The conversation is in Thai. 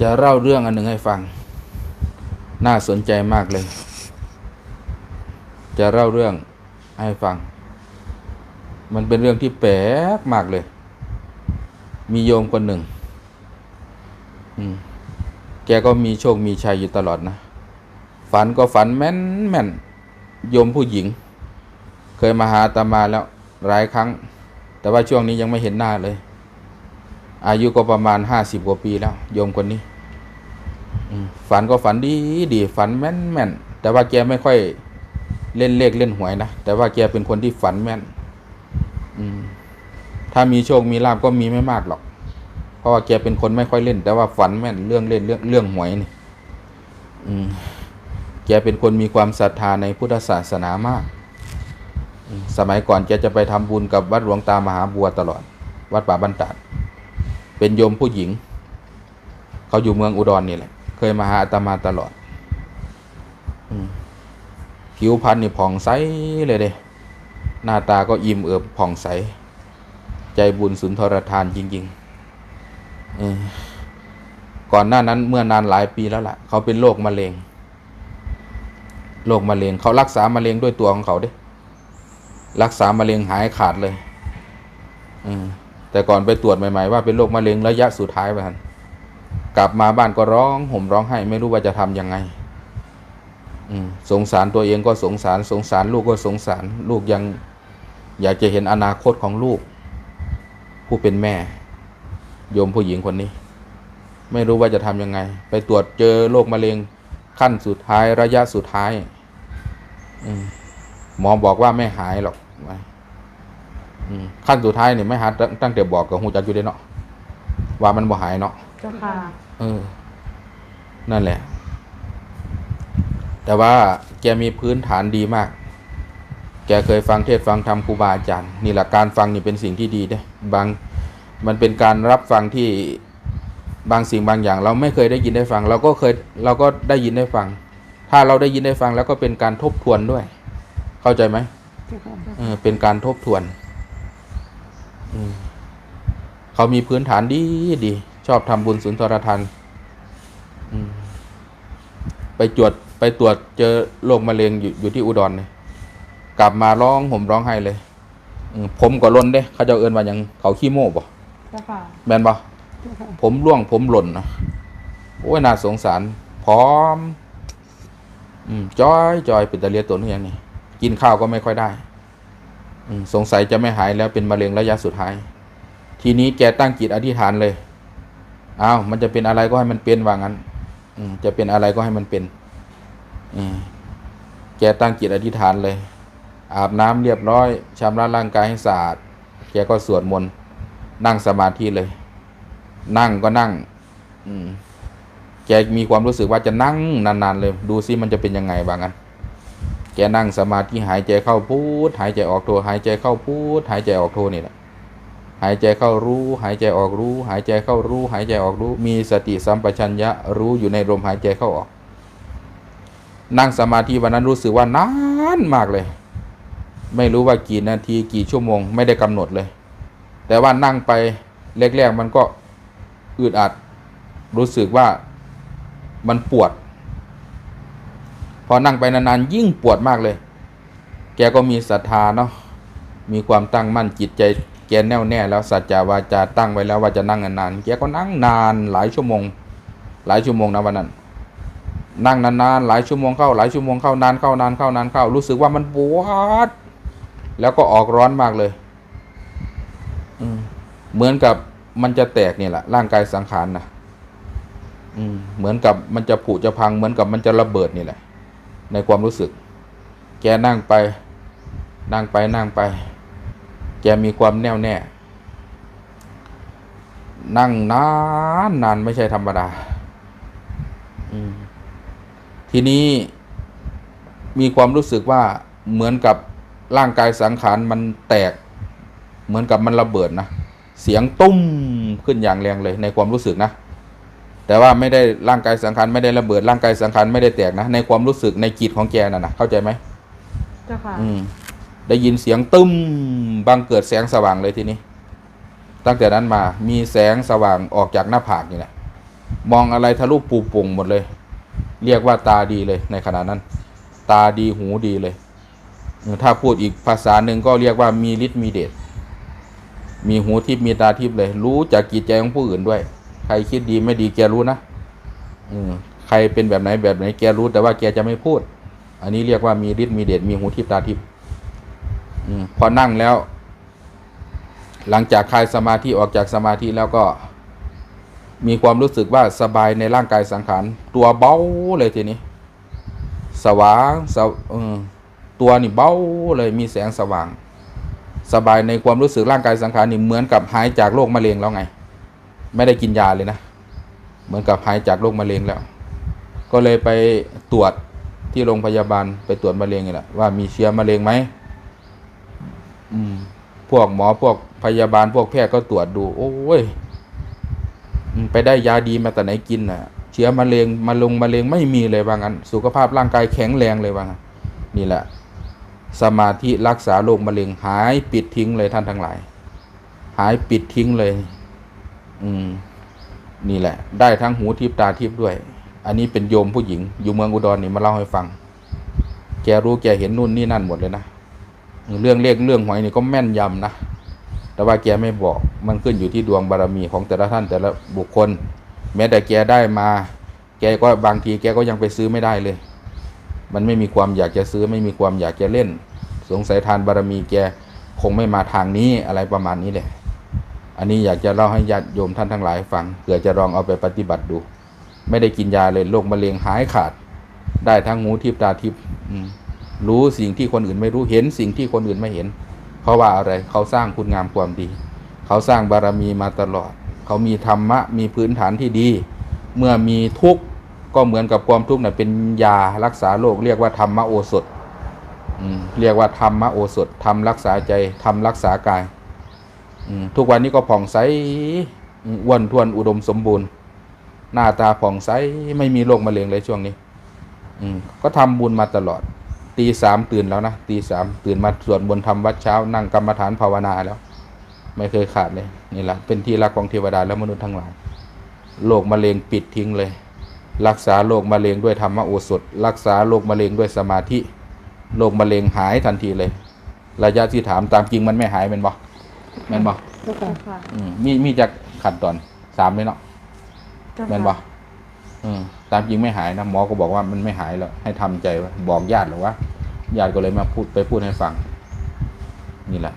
จะเล่าเรื่องอันหนึ่งให้ฟัง น่าสนใจมากเลย จะเล่าเรื่องให้ฟัง มันเป็นเรื่องที่แปลกมากเลย มีโยมคนหนึ่ง แกก็มีโชคมีชัยอยู่ตลอดนะ ฝันก็ฝันแม่นแม่น โยมผู้หญิง เคยมาหาอาตมาแล้วหลายครั้ง แต่ว่าช่วงนี้ยังไม่เห็นหน้าเลยอายุก็ประมาณห้าสิบกว่าปีแล้ว โยมคนนี้ ฝันก็ฝันดีดีฝันแม่นแม่นแต่ว่าแกไม่ค่อยเล่นเลขเล่นหวยนะแต่ว่าแกเป็นคนที่ฝันแม่น อืม ถ้ามีโชคมีลาบก็มีไม่มากหรอก เพราะว่าแกเป็นคนไม่ค่อยเล่น แต่ว่าฝันแม่นเรื่องเล่นเรื่องเรื่องหวยนี่ อืม แกเป็นคนมีความศรัทธาในพุทธศาสนามาก สมัยก่อนแกจะไปทำบุญกับวัดหลวงตามหาบัวตลอด วัดป่าบันตาดเป็นโยมผู้หญิง เขาอยู่เมืองอุดรนี่แหละ เคยมาหาอาตมาตลอดอผิวพรรณนี่ผ่องใสเลยเด้หน้าตาก็อิ่มเอิบผ่องใส ใจบุญสุนทรทานจริงๆก่อนหน้านั้นเมื่อนานหลายปีแล้วล่ะ เขาเป็นโรคมะเร็งโรคมะเร็งเขารักษามะเร็งด้วยตัวของเขาเด้ รักษามะเร็งหายขาดเลย อืมแต่ก่อนไปตรวจใหม่ ๆ ว่าเป็นโรคมะเร็งระยะสุดท้ายไปทัน กลับมาบ้านก็ร้องห่มร้องไห้ไม่รู้ว่าจะทำยังไงอืสงสารตัวเองก็สงสาร สงสารลูกก็สงสาร ลูกยังอยากจะเห็นอนาคตของลูก ผู้เป็นแม่ โยมผู้หญิงคนนี้ ไม่รู้ว่าจะทำยังไง ไปตรวจเจอโรคมะเร็งขั้นสุดท้ายระยะสุดท้ายอมหมอบอกว่าไม่หายหรอกอืขั้นสุดท้ายเนี่ยไม่หายตั้งตั้งแต่บอกกับหูจักอยู่ได้เนาะว่ามันบ่หายเนาะ เจ้าค่ะ เออ นั่นแหละ แต่ว่าแกมีพื้นฐานดีมาก แกเคยฟังเทศน์ฟังธรรมครูบาอาจารย์นี่แหละการฟังนี่เป็นสิ่งที่ดีเด้บางมันเป็นการรับฟังที่บางสิ่งบางอย่าง เราไม่เคยได้ยินได้ฟัง เราก็เคยเราก็ได้ยินได้ฟัง ถ้าเราได้ยินได้ฟังแล้วก็เป็นการทบทวนด้วย เข้าใจไหมเจ้าค่ะเออเป็นการทบทวนอืมเขามีพื้นฐานดีดี ชอบทำบุญสุนทรทานอืมไปตรวจไปตรวจเจอโรคมะเร็งอยู่อยู่ที่อุดรเนี่ยกลับมาร้องห่มร้องไห้เลยอืมผมก็ล้นเด้เขาเจะเอินว่าหยังเขาขี้โม่บ่เจ้าค่ะแม่นบ่เจ้าค่ะผมร่วงผมหล่นนะโอ้ยน่าสงสารพร้อม อืมจอยจอยเป็นตะเลียตัวนี้ยังนี่กินข้าวก็ไม่ค่อยได้ อืมสงสัยจะไม่หายแล้วเป็นมะเร็งระยะสุดท้าย ทีนี้แกตั้งจิตอธิษฐานเลย อ้าวมันจะเป็นอะไรก็ให้มันเป็นว่างั้นจะเป็นอะไรก็ให้มันเป็นแกตั้งจิตอธิษฐานเลย อาบน้ำเรียบร้อยชำระร่างกายให้สะอาดแกก็สวดมนต์นั่งสมาธิเลย นั่งก็นั่ง อืมแกมีความรู้สึกว่าจะนั่งนานๆเลย ดูซิมันจะเป็นยังไงบ้างกันแกนั่งสมาธิหายใจเข้าพูด หายใจออกโทหายใจเข้าพูด หายใจออกโทนี่แหละ หายใจเข้ารู้ หายใจออกรู้ หายใจเข้ารู้ หายใจออกรู้ มีสติสัมปชัญญะรู้อยู่ในลมหายใจเข้าออก นั่งสมาธิวันนั้นรู้สึกว่านานมากเลย ไม่รู้ว่ากี่นาทีกี่ชั่วโมง ไม่ได้กำหนดเลย แต่ว่านั่งไปแรกๆมันก็อึดอัด รู้สึกว่ามันปวด พอนั่งไปนานๆยิ่งปวดมากเลย แกก็มีศรัทธาเนาะมีความตั้งมั่นจิตใจ แกแน่วแน่แล้วสัจจาวาจาตั้งไว้แล้วว่าจะนั่งนานๆแกก็นั่งนานหลายชั่วโมง หลายชั่วโมงนะวันนั้น นั่งนานๆหลายชั่วโมงเข้าหลายชั่วโมงเข้านานเข้านานเข้านานเข้า รู้สึกว่ามันปวดแล้วก็ออกร้อนมากเลยอืมเหมือนกับมันจะแตกเนี่ยแหละร่างกายสังขารนะอืมเหมือนกับมันจะผุจะพังเหมือนกับมันจะระเบิดนี่แหละ ในความรู้สึก แกนั่งไป นั่งไปนั่งไป แกมีความแน่วแน่ นั่งนานนานไม่ใช่ธรรมดาอืมทีนี้มีความรู้สึกว่าเหมือนกับร่างกายสังขารมันแตก เหมือนกับมันระเบิดนะเสียงตุ้มขึ้นอย่างแรงเลย ในความรู้สึกนะ แต่ว่าไม่ได้ร่างกายสังขารไม่ได้ระเบิดร่างกายสังขารไม่ได้แตกนะในความรู้สึกในจิตของแกน่ะนะเข้าใจไหมเจ้าค่ะอืม ได้ยินเสียงตึ้มบังเกิดแสงสว่างเลยทีนี้ ตั้งแต่นั้นมามีแสงสว่างออกจากหน้าผากนี่แหละมองอะไรทะลุปูปุ่งหมดเลย เรียกว่าตาดีเลยในขณะนั้น ตาดีหูดีเลย ถ้าพูดอีกภาษาหนึ่งก็เรียกว่ามีฤทธิ์มีเดชมีหูทิพย์มีตาทิพย์เลย รู้จากจิตใจของผู้อื่นด้วย ใครคิดดีไม่ดีแกรู้นะอืใครเป็นแบบไหนแบบไหนแกรู้แต่ว่าแกจะไม่พูด อันนี้เรียกว่ามีฤทธิ์มีเดชมีหูทิพย์ตาทิพย์ พอนั่งแล้ว หลังจากคลายสมาธิออกจากสมาธิแล้วก็มีความรู้สึกว่าสบายในร่างกายสังขารตัวเบาเลยทีนี้ สว่างสอตัวนี่เบาเลยมีแสงสว่าง สบายในความรู้สึกร่างกายสังขารนี่เหมือนกับหายจากโรคมะเร็งแล้วไง ไม่ได้กินยาเลยนะ เหมือนกับหายจากโรคมะเร็งแล้ว ก็เลยไปตรวจที่โรงพยาบาลไปตรวจมะเร็งนี่แหละว่ามีเชื้อมะเร็งไหม อืม พวกหมอพวกพยาบาลพวกแพทย์ก็ตรวจดู โอ้ยไปได้ยาดีมาแต่ไหนกินน่ะ เชื้อมะเร็งมะลงมะเร็งไม่มีเลยว่างั้น สุขภาพร่างกายแข็งแรงเลยว่างั้นนี่แหละ สมาธิรักษาโรคมะเร็งหายปิดทิ้งเลยท่านทั้งหลาย หายปิดทิ้งเลย อืม นี่แหละ ได้ทั้งหูทิพตาทิพด้วย อันนี้เป็นโยมผู้หญิง อยู่เมืองอุดรนี่มาเล่าให้ฟัง แกรู้แกเห็นนู่นนี่นั่นหมดเลยนะ เรื่องเลขเรื่องหวยนี่ก็แม่นยำนะ แต่ว่าแกไม่บอก มันขึ้นอยู่ที่ดวงบารมีของแต่ละท่านแต่ละบุคคล แม้แต่แกได้มา แกก็บางทีแกก็ยังไปซื้อไม่ได้เลย มันไม่มีความอยากจะซื้อไม่มีความอยากจะเล่น สงสัยทานบารมีแกคงไม่มาทางนี้อะไรประมาณนี้แหละ อันนี้อยากจะเล่าให้ญาติโยมท่านทั้งหลายฟังเผื่อจะลองเอาไปปฏิบัติดู ไม่ได้กินยาเลยโรคมะเร็งหายขาด ได้ทั้งหูทิพตาทิพย์ รู้สิ่งที่คนอื่นไม่รู้เห็นสิ่งที่คนอื่นไม่เห็น เพราะว่าอะไรเขาสร้างคุณงามความดี เขาสร้างบารมีมาตลอด เขามีธรรมะมีพื้นฐานที่ดี เมื่อมีทุกข์ก็เหมือนกับความทุกข์น่ะเป็นยารักษาโรคเรียกว่าธรรมโอสถเรียกว่าธรรมโอสถทำรักษาใจทำรักษากายทุกวันนี้ก็ผ่องใสอ้วนท้วนอุดมสมบูรณ์ หน้าตาผ่องใสไม่มีโรคมะเร็งเลยช่วงนี้ก็ทำบุญมาตลอด ตีสามตื่นแล้วนะตีสามตื่นมาสวดมนต์ทำวัดเช้านั่งกรรมฐานภาวนาแล้ว ไม่เคยขาดเลยนี่แหละเป็นที่รักของเทวดาและมนุษย์ทั้งหลายโรคมะเร็งปิดทิ้งเลย รักษาโรคมะเร็งด้วยธรรมโอสถ รักษาโรคมะเร็งด้วยสมาธิโรคมะเร็งหายทันทีเลย ระยะที่ถามตามจริงมันไม่หายเป็นบ่แม่นบ่เจ้าค่ะค่ะอืมมีมีจะขัดตอนสามเลยเนาะเจ้าค่ะแม่นบ่อืม ตามจริงไม่หายนะหมอก็บอกว่ามันไม่หายแล้วให้ทำใจบอกญาติหรอว่าญาติก็เลยมาพูดไปพูดให้ฟัง นี่แหละ